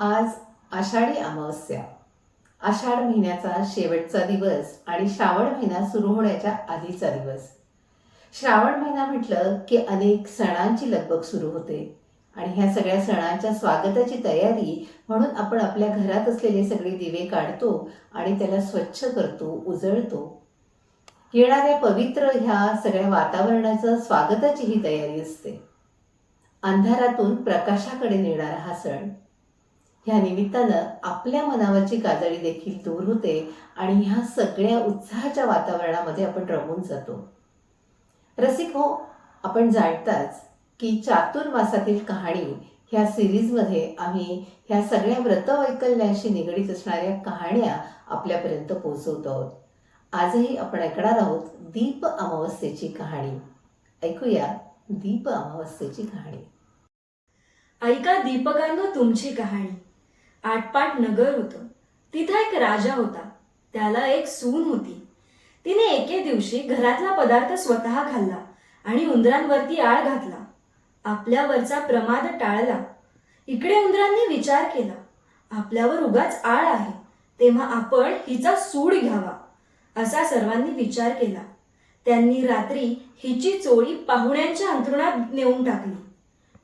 आज आषाढी अमावस्या. आषाढ महिन्याचा शेवटचा दिवस आणि श्रावण महिना सुरू होण्याच्या आधीचा दिवस. श्रावण महिना म्हटलं की अनेक सणांची लगबग सुरू होते आणि ह्या सगळ्या सणांच्या स्वागताची तयारी म्हणून आपण आपल्या घरात असलेले सगळे दिवे काढतो आणि त्याला स्वच्छ करतो उजळतो. येणाऱ्या पवित्र ह्या सगळ्या वातावरणाचं स्वागताची ही तयारी असते. अंधारातून प्रकाशाकडे नेणारा हा सण. ह्या निमित्तानं आपल्या मनावरची काजळी देखील दूर होते आणि ह्या सगळ्या उत्साहाच्या वातावरणामध्ये आपण रमून जातो. रसिक हो आपण जाणताच की चातुर्मासातील कहाणी ह्या सिरीजमध्ये आम्ही ह्या सगळ्या व्रतवैकल्याशी निगडीत असणाऱ्या कहाण्या आपल्यापर्यंत पोहोचवत आहोत. आजही आपण ऐकणार आहोत दीप अमावस्येची कहाणी. ऐकूया दीप अमावस्येची कहाणी. ऐका दीपकांनो तुमची कहाणी. आटपाट नगर होतं. तिथं एक राजा होता. त्याला एक सून होती. तिने एके दिवशी घरातला पदार्थ स्वतः खाल्ला आणि उंदरांवरती आळ घातला. आपल्यावरचा प्रमाद टाळला. इकडे उंदरांनी विचार केला. आपल्यावर उगाच आळ आहे. तेव्हा आपण हिचा सूड घ्यावा असा सर्वांनी विचार केला. त्यांनी रात्री हिची चोळी पाहुण्यांच्या अंथरुणात नेऊन टाकली.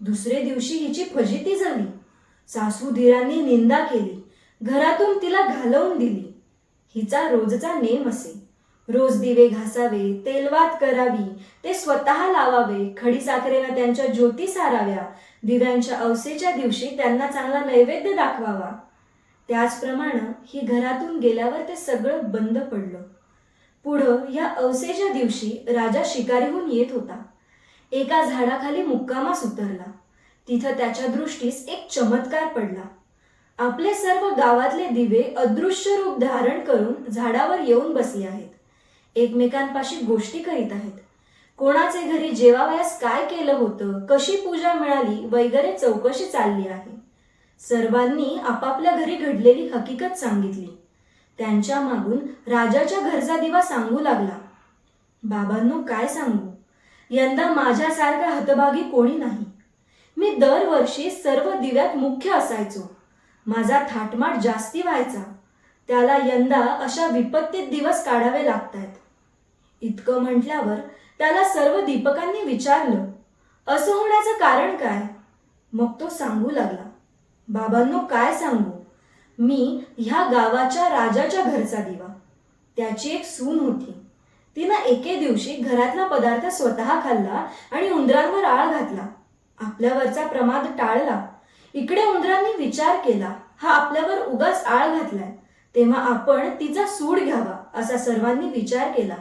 दुसरे दिवशी हिची फजिती झाली. सासू धीरांनी निंदा केली. घरातून तिला घालवून दिली. हिचा रोजचा नेम असे. रोज दिवे घासावे तेलवात करावी ते स्वतः लावावे खडी साखरेनं त्यांच्या ज्योती साराव्या दिव्यांच्या अवसेच्या दिवशी त्यांना चांगला नैवेद्य दाखवावा. त्याचप्रमाणे ही घरातून गेल्यावर ते सगळं बंद पडलं. पुढं या अवसेच्या दिवशी राजा शिकारीहून येत होता. एका झाडाखाली मुक्कामास उतरला. तिथं त्याच्या दृष्टीस एक चमत्कार पडला. आपले सर्व गावातले दिवे अदृश्य रूप धारण करून झाडावर येऊन बसले आहेत. एकमेकांपाशी गोष्टी करीत आहेत. कोणाचे घरी जेवावयास काय केलं होतं कशी पूजा मिळाली वगैरे चौकशी चालली आहे. सर्वांनी आपापल्या घरी घडलेली हकीकत सांगितली. त्यांच्या मागून राजाच्या घरचा दिवा सांगू लागला. बाबांनो काय सांगू? यंदा माझ्यासारखा हतभागी कोणी नाही. मी दरवर्षी सर्व दिव्यात मुख्य असायचो. माझा थाटमाट जास्ती व्हायचा. त्याला यंदा अशा विपत्तीत दिवस काढावे लागतायत. इतकं म्हटल्यावर त्याला सर्व दीपकांनी विचारलं असं होण्याचं कारण काय? मग तो सांगू लागला बाबांनो काय सांगू? मी ह्या गावाच्या राजाच्या घरचा दिवा. त्याची एक सून होती. तिनं एके दिवशी घरातला पदार्थ स्वतः खाल्ला आणि उंदरांवर आळ घातला. आपल्यावरचा प्रमाद टाळला. इकडे उंदरांनी विचार केला हा आपल्यावर उगाच आळ घातलाय. तेव्हा आपण तिचा सूड घ्यावा असा सर्वांनी विचार केला.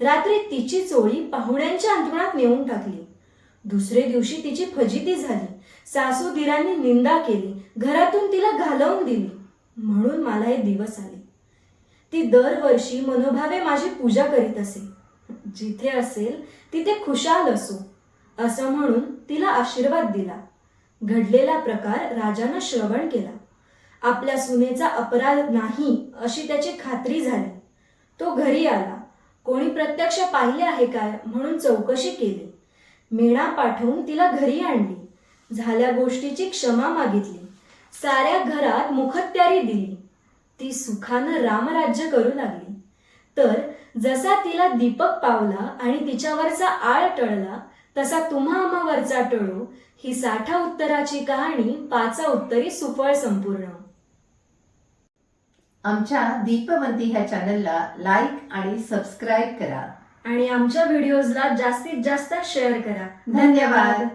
रात्री तिची चोळी पाहुण्यांच्या अंथरुणात नेऊन टाकली. दुसरे दिवशी तिची फजिती झाली. सासू दिरांनी निंदा केली. घरातून तिला घालवून दिली. म्हणून मला हे दिवस आले. ती दरवर्षी मनोभावे माझी पूजा करीत असे. जिथे असेल तिथे खुशाल असो. असं म्हणून तिला आशीर्वाद दिला. घडलेला प्रकार राजानं श्रवण केला. आपल्या सुनेचा अपराध नाही अशी त्याची खात्री झाली. तो घरी आला. कोणी प्रत्यक्ष पाहिले आहे काय म्हणून चौकशी केली. मेणा पाठवून तिला घरी आणली. झाल्या गोष्टीची क्षमा मागितली. साऱ्या घरात मुखत्यारी दिली. ती सुखानं रामराज्य करू लागली. तर जसा तिला दीपक पावला आणि तिच्यावरचा आळ टळला तसा तुम्हा आम्हावरचा टळो ही साठा उत्तराची कहाणी पाचा उत्तरी सुफळ संपूर्ण. आमच्या दीपवंती ह्या चॅनलला लाईक आणि सबस्क्राईब करा. आणि आमच्या व्हिडिओजला जास्तीत जास्त शेअर करा. धन्यवाद.